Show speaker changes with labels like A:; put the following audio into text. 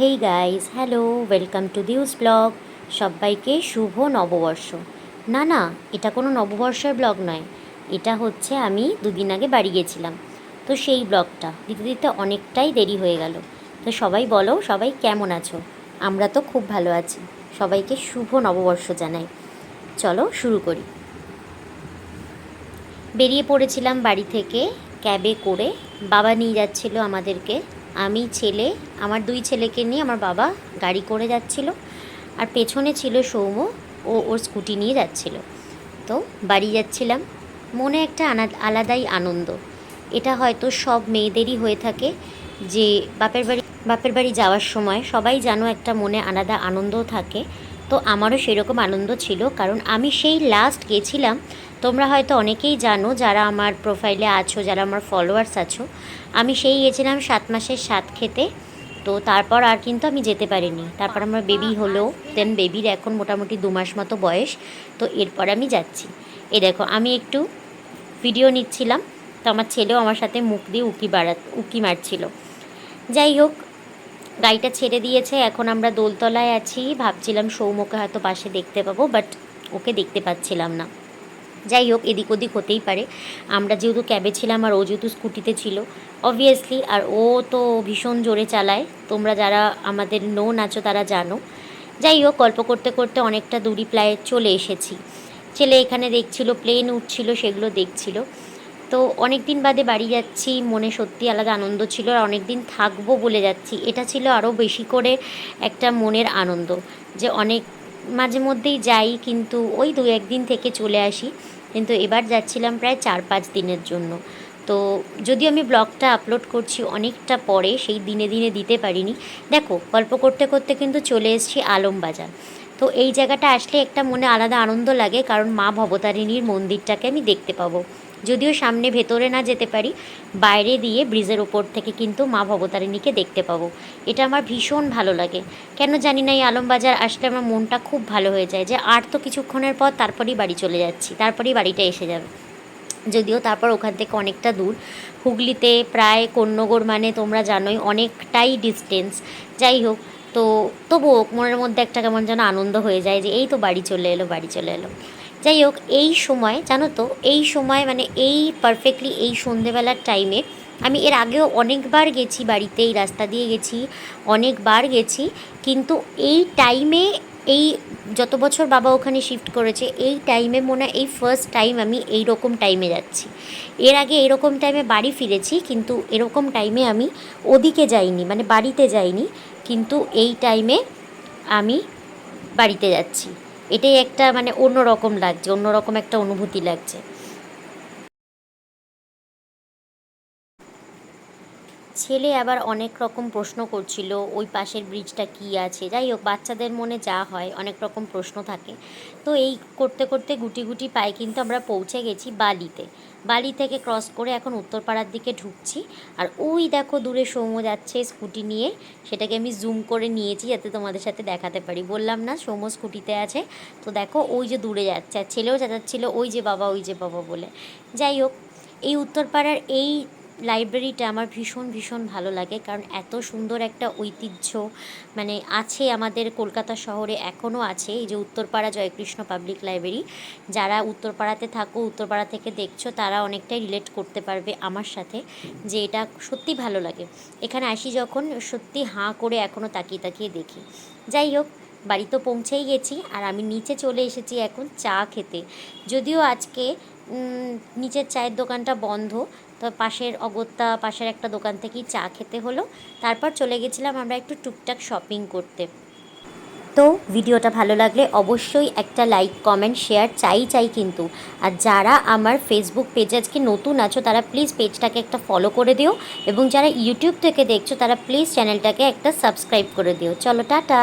A: Hey guys hello welcome to দিউস blog সবাইকে শুভ নববর্ষ। না না, এটা কোনো নববর্ষের ব্লগ নয়। এটা হচ্ছে আমি দুদিন আগে বাড়ি গেছিলাম। তো সেই ব্লগটা দিতে দিতে অনেকটাই দেরি হয়ে গেল। তো সবাই বলো, সবাই কেমন আছো? আমরা তো খুব ভালো আছি। সবাইকে শুভ নববর্ষ জানাই। চলো শুরু করি। বেরিয়ে পড়েছিলাম বাড়ি থেকে ক্যাবে করে। বাবা নিয়ে যাচ্ছিল আমাদেরকে। আমি ছেলে, আমার দুই ছেলেকে নিয়ে আমার বাবা গাড়ি করে যাচ্ছিল। আর পেছনে ছিল সৌম ও ওর স্কুটি নিয়ে যাচ্ছিল। তো বাড়ি যাচ্ছিলাম। মনে একটা আলাদাই আনন্দ। এটা হয়তো সব মেয়েদেরই হয়ে থাকে যে বাপের বাড়ি বাপের বাড়ি যাওয়ার সময় সবাই জানো একটা মনে আলাদা আনন্দ থাকে। তো আমারও সেরকম আনন্দ ছিল, কারণ আমি সেই লাস্ট গেছিলাম। তোমরা হয়তো অনেকেই জানো যারা আমার প্রোফাইলে আছো, যারা আমার ফলোয়ার্স আছো, আমি সেই গেছিলাম সাত মাসের সাত খেতে। তো তারপর আর কিন্তু আমি যেতে পারিনি। তারপর আমার বেবি হলো দেন বেবির এখন মোটামুটি দু মাস মতো বয়স। তো এরপর আমি যাচ্ছি। এ দেখো, আমি একটু ভিডিও নিচ্ছিলাম। তো আমার ছেলেও আমার সাথে মুখ দিয়ে উকি বাড়া, উকি মারছিল। যাই হোক গাড়িটা ছেড়ে দিয়েছে, এখন আমরা দোলতলায় আছি। ভাবছিলাম সৌম্যকে হয়তো পাশে দেখতে পাবো বাট ওকে দেখতে পাচ্ছিলাম না। যাই হোক, এদিক ওদিক হতেই পারে। আমরা যেহেতু ক্যাবে ছিলাম আর ও যেহেতু স্কুটিতে ছিল অবভিয়াসলি আর ও তো ভীষণ জোরে চালায়। তোমরা যারা আমাদের নো আছো, তারা জানো। যাই হোক, গল্প করতে করতে অনেকটা দূরি প্রায় চলে এসেছি। ছেলে এখানে দেখছিল প্লেন উঠছিল, সেগুলো দেখছিল। তো অনেক দিন বাদে বাড়ি যাচ্ছি, মনে সত্যি আলাদা আনন্দ ছিল আর অনেক দিন থাকব বলে যাচ্ছি। এটা ছিল আরও বেশি করে একটা মনের আনন্দ যে অনেক মাঝে মধ্যেই যাই কিন্তু ওই দু একদিন থেকে চলে আসি। কিন্তু এবার যাচ্ছিলাম প্রায় চার পাঁচ দিনের জন্য। তো যদিও আমি ব্লগটা আপলোড করছি অনেকটা পরে, সেই দিনে দিনে দিতে পারিনি। দেখো, গল্প করতে করতে কিন্তু চলে এসেছি আলমবাজার। তো এই জায়গাটা আসলে একটা মনে আলাদা আনন্দ লাগে কারণ মা ভবতারিণীর মন্দিরটাকে আমি দেখতে পাবো। যদিও সামনে ভেতরে না যেতে পারি, বাইরে দিয়ে ব্রিজের ওপর থেকে কিন্তু মা ভবতারিণীকে দেখতে পাবো। এটা আমার ভীষণ ভালো লাগে। কেন জানি না এই আলমবাজার আসলে আমার মনটা খুব ভালো হয়ে যায় যে আর তো কিছুক্ষণের পর তারপরেই বাড়ি চলে যাচ্ছি, তারপরেই বাড়িটা এসে যাবে। যদিও তারপর ওখান থেকে অনেকটা দূর, হুগলিতে প্রায় কন্যগর মানে তোমরা জানোই অনেকটাই ডিস্টেন্স যাই হোক, তো তবুও মনের মধ্যে একটা কেমন যেন আনন্দ হয়ে যায় যে এই তো বাড়ি চলে এলো, বাড়ি চলে এলো। যাই হোক, এই সময়, জানো তো, এই সময় মানে এই পারফেক্টলি এই সন্ধেবেলার টাইমে আমি এর আগেও অনেকবার গেছি বাড়িতে, এই রাস্তা দিয়ে গেছি, অনেকবার গেছি, কিন্তু এই টাইমে এই যত বছর বাবা ওখানে শিফট করেছে, এই টাইমে মনে হয় এই ফার্স্ট টাইম আমি এই রকম টাইমে যাচ্ছি। এর আগে এরকম টাইমে বাড়ি ফিরেছি, কিন্তু এরকম টাইমে আমি ওদিকে যাইনি মানে বাড়িতে যাইনি, কিন্তু এই টাইমে আমি বাড়িতে যাচ্ছি। এটাই একটা মানে অন্যরকম লাগছে অন্যরকম একটা অনুভূতি লাগছে। ছেলে আবার অনেক রকম প্রশ্ন করছিল, ওই পাশের ব্রিজটা কি আছে? যাই হোক, বাচ্চাদের মনে যা হয়, অনেক রকম প্রশ্ন থাকে। তো এই করতে করতে গুটি গুটি পায়ে কিন্তু আমরা পৌঁছে গেছি বালিতে। বালি থেকে ক্রস করে এখন উত্তরপাড়ার দিকে ঢুকছি। আর ওই দেখো, দূরে সৌম্য যাচ্ছে স্কুটি নিয়ে। সেটাকে আমি জুম করে নিয়েছি যাতে তোমাদের সাথে দেখাতে পারি। বললাম, না, সৌম্য স্কুটিতে আছে। তো দেখো, ওই যে দূরে যাচ্ছে আর ছেলেও যাচ্ছিল, ওই যে বাবা, ওই যে বাবা বলে। যাই হোক, এই উত্তরপাড়ার এই লাইব্রেরিটা আমার ভীষণ ভীষণ ভালো লাগে। কারণ এত সুন্দর একটা ঐতিহ্য মানে আছে আমাদের কলকাতা শহরে এখনও আছে। এই যে উত্তরপাড়া জয়কৃষ্ণ পাবলিক লাইব্রেরি যারা উত্তরপাড়াতে থাকো, উত্তরপাড়া থেকে দেখছ, তারা অনেকটাই রিলেট করতে পারবে আমার সাথে যে এটা সত্যি ভালো লাগে। এখানে আসি যখন, সত্যি হাঁ করে এখনও তাকিয়ে তাকিয়ে দেখি। যাই হোক, বাড়ি তো পৌঁছেই গেছি, আর আমি নিচে চলে এসেছি এখন চা খেতে। যদিও আজকে নিচের চায়ের দোকানটা বন্ধ তো পাশের অগত্যা, পাশের একটা দোকান থেকেই চা খেতে হলো। তারপর চলে গেছিলাম আমরা একটু টুকটাক শপিং করতে। তো ভিডিওটা ভালো লাগলে অবশ্যই একটা লাইক কমেন্ট শেয়ার চাই চাই কিন্তু। আর যারা আমার ফেসবুক পেজে আজকে নতুন আছো, তারা প্লিজ পেজটাকে একটা ফলো করে দিও এবং যারা ইউটিউব থেকে দেখছ, তারা প্লিজ চ্যানেলটাকে একটা সাবস্ক্রাইব করে দিও। চলো, টাটা!